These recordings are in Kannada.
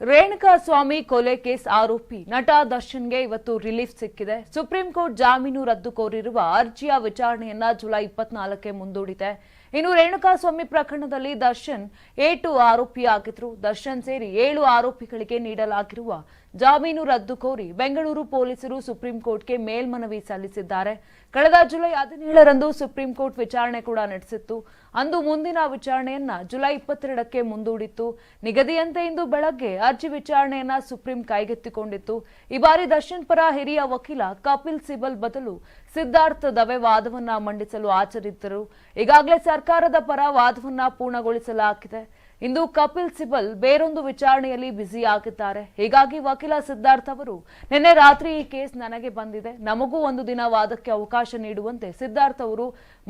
ರೇಣುಕಾ ಸ್ವಾಮಿ ಕೊಲೆ ಕೇಸ್ ಆರೋಪಿ ನಟ ದರ್ಶನ್ಗೆ ಇವತ್ತು ರಿಲೀಫ್ ಸಿಕ್ಕಿದೆ. ಸುಪ್ರೀಂ ಕೋರ್ಟ್ ಜಾಮೀನು ರದ್ದು ಕೋರಿರುವ ಅರ್ಜಿಯ ವಿಚಾರಣೆಯನ್ನ ಜುಲೈ ಇಪ್ಪತ್ನಾಲ್ಕಕ್ಕೆ ಮುಂದೂಡಿದೆ. ಇನ್ನು ರೇಣುಕಾ ಸ್ವಾಮಿ ಪ್ರಕರಣದಲ್ಲಿ ದರ್ಶನ್ ಏಟು ಆರೋಪಿಯಾಗಿದ್ರು. ದರ್ಶನ್ ಸೇರಿ ಏಳು ಆರೋಪಿಗಳಿಗೆ ನೀಡಲಾಗಿರುವ ಜಾಮೀನು ರದ್ದು ಕೋರಿ ಬೆಂಗಳೂರು ಪೊಲೀಸರು ಸುಪ್ರೀಂ ಕೋರ್ಟ್ಗೆ ಮೇಲ್ಮನವಿ ಸಲ್ಲಿಸಿದ್ದಾರೆ. ಕಳೆದ ಜುಲೈ ಹದಿನೇಳರಂದು ಸುಪ್ರೀಂ ಕೋರ್ಟ್ ವಿಚಾರಣೆ ಕೂಡ ನಡೆಸಿತ್ತು. ಅಂದು ಮುಂದಿನ ವಿಚಾರಣೆಯನ್ನ ಜುಲೈ ಇಪ್ಪತ್ತೆರಡಕ್ಕೆ ಮುಂದೂಡಿತ್ತು. ನಿಗದಿಯಂತೆ ಇಂದು ಬೆಳಗ್ಗೆ ಅರ್ಜಿ ವಿಚಾರಣೆಯನ್ನ ಸುಪ್ರೀಂ ಕೈಗೆತ್ತಿಕೊಂಡಿತ್ತು. ಈ ಬಾರಿ ದರ್ಶನ್ ಪರ ಹಿರಿಯ ವಕೀಲ ಕಪಿಲ್ ಸಿಬಲ್ ಬದಲು ಸಿದ್ಧಾರ್ಥ ದವೆ ವಾದವನ್ನ ಮಂಡಿಸಲು ಆಚರಿದ್ದರು. ಈಗಾಗಲೇ ಸರ್ಕಾರದ ಪರ ವಾದವನ್ನ ಪೂರ್ಣಗೊಳಿಸಲಾಗಿದೆ. ಇಂದು ಕಪಿಲ್ ಸಿಬಲ್ ಬೇರೊಂದು ವಿಚಾರಣೆಯಲ್ಲಿ ಬ್ಯುಸಿ ಆಗಿದ್ದಾರೆ. ಹೀಗಾಗಿ ವಕೀಲ ಸಿದ್ಧಾರ್ಥ್ ಅವರು, ನಿನ್ನೆ ರಾತ್ರಿ ಈ ಕೇಸ್ ನನಗೆ ಬಂದಿದೆ. ನಮಗೂ ಒಂದು ದಿನ ವಾದಕ್ಕೆ ಅವಕಾಶ ನೀಡುವಂತೆ ಸಿದ್ಧಾರ್ಥ್ ಅವರು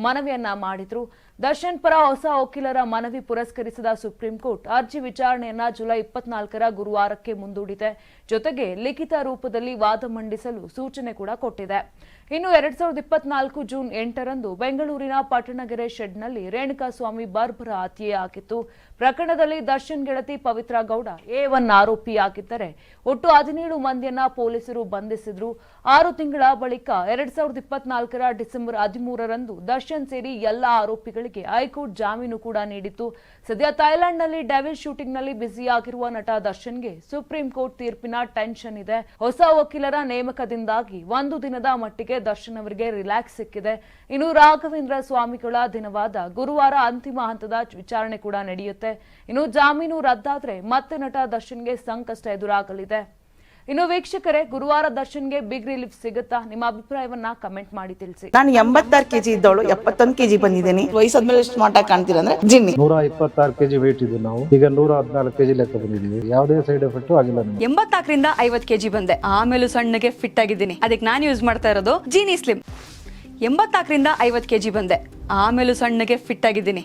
ಮನವಿಯನ್ನ ಮಾಡಿದ್ರು. ದರ್ಶನ್ ಪರ ಹೊಸ ವಕೀಲರ ಮನವಿ ಪುರಸ್ಕರಿಸಿದ ಸುಪ್ರೀಂ ಕೋರ್ಟ್ ಅರ್ಜಿ ವಿಚಾರಣೆಯನ್ನ ಜುಲೈ ಇಪ್ಪತ್ನಾಲ್ಕರ ಗುರುವಾರಕ್ಕೆ ಮುಂದೂಡಿದೆ. ಜೊತೆಗೆ ಲಿಖಿತ ರೂಪದಲ್ಲಿ ವಾದ ಮಂಡಿಸಲು ಸೂಚನೆ ಕೂಡ ಕೊಟ್ಟಿದೆ. ಇನ್ನು ಎರಡ್ ಸಾವಿರದ ಇಪ್ಪತ್ನಾಲ್ಕು ಜೂನ್ ಎಂಟರಂದು ಬೆಂಗಳೂರಿನ ಪಟ್ಟಣಗೆರೆ ಶೆಡ್ನಲ್ಲಿ ರೇಣುಕಾ ಸ್ವಾಮಿ ಬರ್ಬರ ಹತ್ಯೆಯಾಗಿತ್ತು. ಪ್ರಕರಣದಲ್ಲಿ ದರ್ಶನ್ ಗೆಳತಿ ಪವಿತ್ರ ಗೌಡ ಎ ಒನ್ ಆರೋಪಿಯಾಗಿದ್ದರೆ ಒಟ್ಟು ಹದಿನೇಳು ಮಂದಿಯನ್ನ ಪೊಲೀಸರು ಬಂಧಿಸಿದ್ರು. ಆರು ತಿಂಗಳ ಬಳಿಕ ಎರಡ್ ಸಾವಿರದ ಇಪ್ಪತ್ನಾಲ್ಕರ ಡಿಸೆಂಬರ್ ಹದಿಮೂರರಂದು ದರ್ಶನ್ ಸೇರಿ ಎಲ್ಲ ಆರೋಪಿಗಳಿಗೆ ಹೈಕೋರ್ಟ್ ಜಾಮೀನು ಕೂಡ ನೀಡಿತ್ತು. ಸದ್ಯ ಥೈಲ್ಯಾಂಡ್ನಲ್ಲಿ ಡೆವಿಲ್ ಶೂಟಿಂಗ್ನಲ್ಲಿ ಬ್ಯುಸಿಯಾಗಿರುವ ನಟ ದರ್ಶನ್ಗೆ ಸುಪ್ರೀಂ ಕೋರ್ಟ್ ತೀರ್ಪಿನ ಟೆನ್ಷನ್ ಇದೆ. ಹೊಸ ವಕೀಲರ ನೇಮಕದಿಂದಾಗಿ ಒಂದು ದಿನದ ಮಟ್ಟಿಗೆ ದರ್ಶನ್ ಅವರಿಗೆ ರಿಲ್ಯಾಕ್ಸ್ ಸಿಕ್ಕಿದೆ. ಇನ್ನು ರಾಘವೇಂದ್ರ ಸ್ವಾಮಿಗಳ ದಿನವಾದ ಗುರುವಾರ ಅಂತಿಮ ಹಂತದ ವಿಚಾರಣೆ ಕೂಡ ನಡೆಯುತ್ತೆ. ಇನ್ನು ಜಾಮೀನು ರದ್ದಾದ್ರೆ ಮತ್ತೆ ನಟ ದರ್ಶನ್ಗೆ ಸಂಕಷ್ಟ ಎದುರಾಗಲಿದೆ. ಇನ್ನು ವೀಕ್ಷಕರೇ ಗುರುವಾರ ದರ್ಶನ್ಗೆ ಬಿಗ್ ರಿಲೀಫ್ ಸಿಗುತ್ತಾ? ನಿಮ್ಮ ಅಭಿಪ್ರಾಯವನ್ನ ಕಮೆಂಟ್ ಮಾಡಿ ತಿಳಿಸಿ. ನಾನು ಎಂಬತ್ತಾರು ಕೆಜಿ ಇದ್ದವಳು ಎಪ್ಪತ್ತೊಂದು ಕೆಜಿ ಬಂದಿದ್ದೀನಿ. ವಯಸ್ಸಾದ್ಮೇಲೆ ಸ್ಮಾರ್ಟ್ ಆಗಿ ಕಾಣ್ತೀರಾ ಅಂದ್ರೆ ಜಿನ್ನಿ. ನೂರ ಇಪ್ಪತ್ತಾರು ಕೆಜಿ ವೇಟ್ ಇದ್ದು ನಾವು. ಈಗ ನೂರ ಹದಿನಾಲ್ಕು ಕೆಜಿ ಲೆಕ್ಕ ಬಂದಿದ್ದೀವಿ. ಯಾವುದೇ ಸೈಡ್ ಎಫೆಕ್ಟ್ ಆಗಿಲ್ಲ ಎಂಬತ್ತಾಕರಿಂದ ಎಂಬತ್ನಾಲ್ಕರಿಂದ ಐವತ್ ಕೆಜಿ ಬಂದೆ. ಆಮೇಲೂ ಸಣ್ಣಗೆ ಫಿಟ್ ಆಗಿದ್ದೀನಿ. ಅದಕ್ಕೆ ನಾನು ಯೂಸ್ ಮಾಡ್ತಾ ಇರೋದು ಜೀನಿ ಸ್ಲಿಮ್ ಎಂಬತ್ನಾಲ್ಕರಿಂದ ಐವತ್ತು ಕೆಜಿ ಬಂದೆ. ಆಮೇಲೂ ಸಣ್ಣಗೆ ಫಿಟ್ ಆಗಿದ್ದೀನಿ.